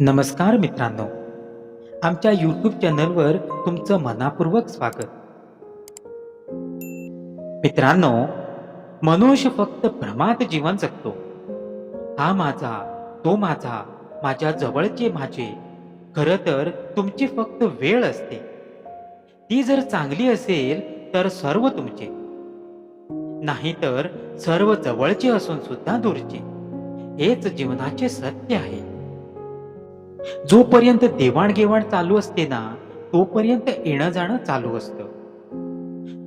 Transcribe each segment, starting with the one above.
नमस्कार मित्रांनो. आमच्या यूट्यूब चॅनलवर तुमचं मनापूर्वक स्वागत. मित्रांनो मनुष्य फक्त भ्रमात जीवन जगतो. हा माझा तो माझा माझ्या जवळचे माझे खरं तर तुमची फक्त वेळ असते. ती जर चांगली असेल तर सर्व तुमचे. नाहीतर सर्व जवळचे असून सुद्धा दूरचे. हेच जीवनाचे सत्य आहे. जोपर्यंत देवाणघेवाण चालू असते ना तोपर्यंत येणं जाणं चालू असतं.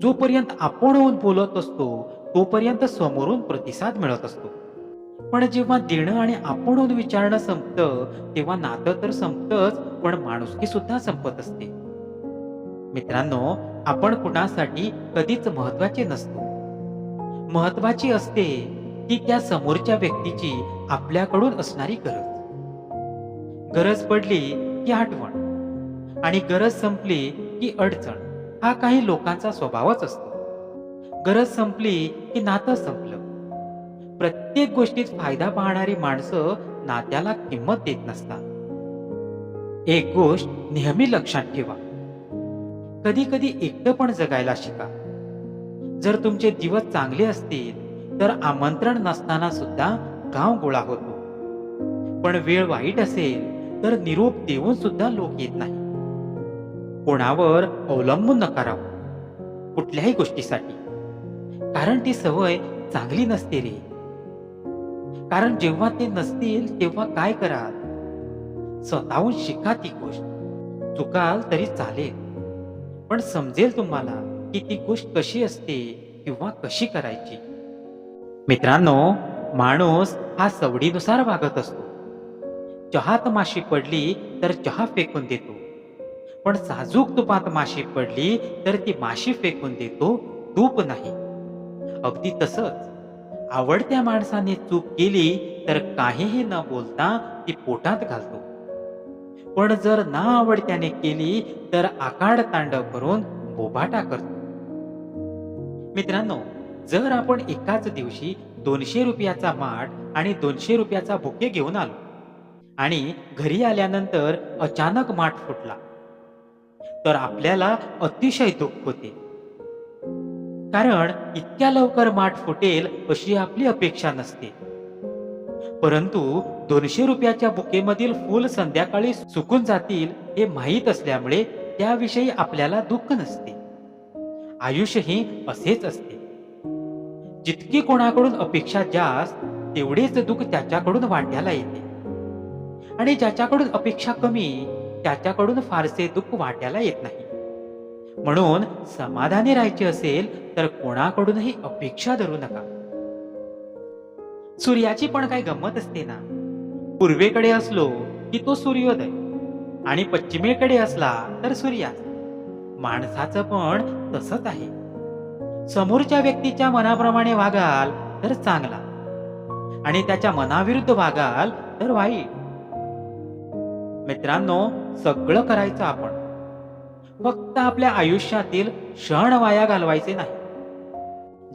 जोपर्यंत आपण होऊन बोलत असतो तोपर्यंत समोरून प्रतिसाद मिळत असतो. पण जेव्हा देणं आणि आपण होऊन विचारणं संपतं तेव्हा नातं तर संपतच पण माणुसकी सुद्धा संपत असते. मित्रांनो आपण कुणासाठी कधीच महत्त्वाचे नसतो. महत्वाची असते ती त्या समोरच्या व्यक्तीची आपल्याकडून असणारी गरज. गरज पडली की आठवण. आणि गरज संपली की अडचण. हा काही लोकांचा स्वभावच असतो. गरज संपली की नातं संपलं. प्रत्येक गोष्टीत फायदा पाहणारी माणसं नात्याला किंमत देत नसतात. एक गोष्ट नेहमी लक्षात ठेवा. कधी कधी एकटं पण जगायला शिका. जर तुमचे दिवस चांगले असतील तर आमंत्रण नसताना सुद्धा गाव गोळा होतो. पण वेळ वाईट असेल तर निरोप देऊन सुद्धा लोक येत नाही. कोणावर अवलंबून नका कुठल्याही गोष्टीसाठी. कारण ती सवय चांगली नसते रे. कारण जेव्हा ते नसतील तेव्हा काय कराल? स्वतःहून शिका ती गोष्ट. चुकाल तरी चालेल. पण समजेल तुम्हाला की ती गोष्ट कशी असते किंवा कशी करायची. मित्रांनो माणूस हा सवडीनुसार वागत असतो. चहात माशी पडली तर चहा फेकून देतो. पण साजूक तुपात माशी पडली तर ती माशी फेकून देतो तूप नाही. अगदी तसंच आवडत्या माणसाने चूक केली तर काहीही न बोलता ती पोटात घालतो. पण जर ना आवडत्याने केली तर आकाड तांडव करून बोभाटा करतो. मित्रांनो जर आपण एकाच दिवशी दोनशे रुपयाचा माठ आणि दोनशे रुपयाचा भुके घेऊन आलो आणि घरी आल्यानंतर अचानक माठ फुटला. तर आपल्याला अतिशय दुःख होते. कारण इतक्या लवकर माठ फुटेल अशी आपली अपेक्षा नसते. परंतु दोनशे रुपयाच्या बुकेमधील फूल संध्याकाळी सुकून जातील हे माहीत असल्यामुळे त्याविषयी आपल्याला दुःख नसते. आयुष्यही असेच असते. जितकी कोणाकडून अपेक्षा जास्त तेवढेच दुःख त्याच्याकडून वाढण्याला येते. आणि ज्याच्याकडून अपेक्षा कमी त्याच्याकडून फारसे दुःख वाट्याला येत नाही. म्हणून समाधानी राहायचे असेल तर कोणाकडूनही अपेक्षा धरू नका. सूर्याची पण काही गंमत असते ना? पूर्वेकडे असलो की तो सूर्योदय आणि पश्चिमेकडे असला तर सूर्यास्त. माणसाचं पण तसंच आहे. समोरच्या व्यक्तीच्या मनाप्रमाणे वागाल तर चांगला. आणि त्याच्या मनाविरुद्ध वागाल तर वाईट. मित्रांनो सगळं करायचं आपण. फक्त आपल्या आयुष्यातील क्षण वाया घालवायचे नाही.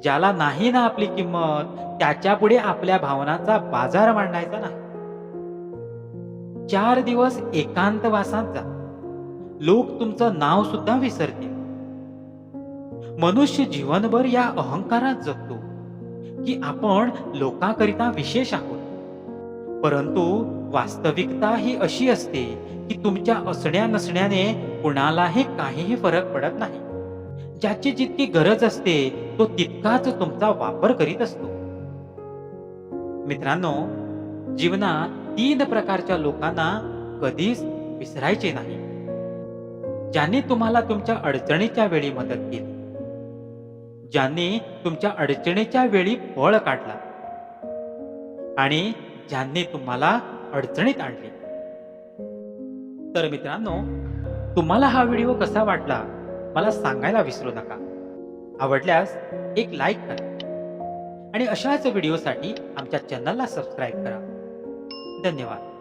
ज्याला नाही ना आपली किंमत त्याच्या पुढे आपल्या भावनांचा बाजार मांडायचा नाही. चार दिवस एकांतवासात जा. लोक तुमचं नाव सुद्धा विसरतील. मनुष्य जीवनभर या अहंकारात जगतो की आपण लोकांकरिता विशेष आहोत. परंतु वास्तविकता ही अशी असते की तुमच्या असण्या नसण्याने कुणालाही काहीही फरक पडत नाही. ज्याची जितकी गरज असते तो तितकाच तुमचा वापर करीत असतो. मित्रांनो जीवनात तीन प्रकारच्या लोकांना कधीच विसरायचे नाही. ज्यांनी तुम्हाला तुमच्या अडचणीच्या वेळी मदत केली. ज्यांनी तुमच्या अडचणीच्या वेळी फळ काढला. आणि ज्यांनी तुम्हाला अडचणीत आणले. तर मित्रांनो तुम्हाला हा व्हिडिओ कसा वाटला मला सांगायला विसरू नका. आवडल्यास एक लाईक करा. आणि अशाच व्हिडिओसाठी आमच्या चॅनलला सबस्क्राईब करा. धन्यवाद.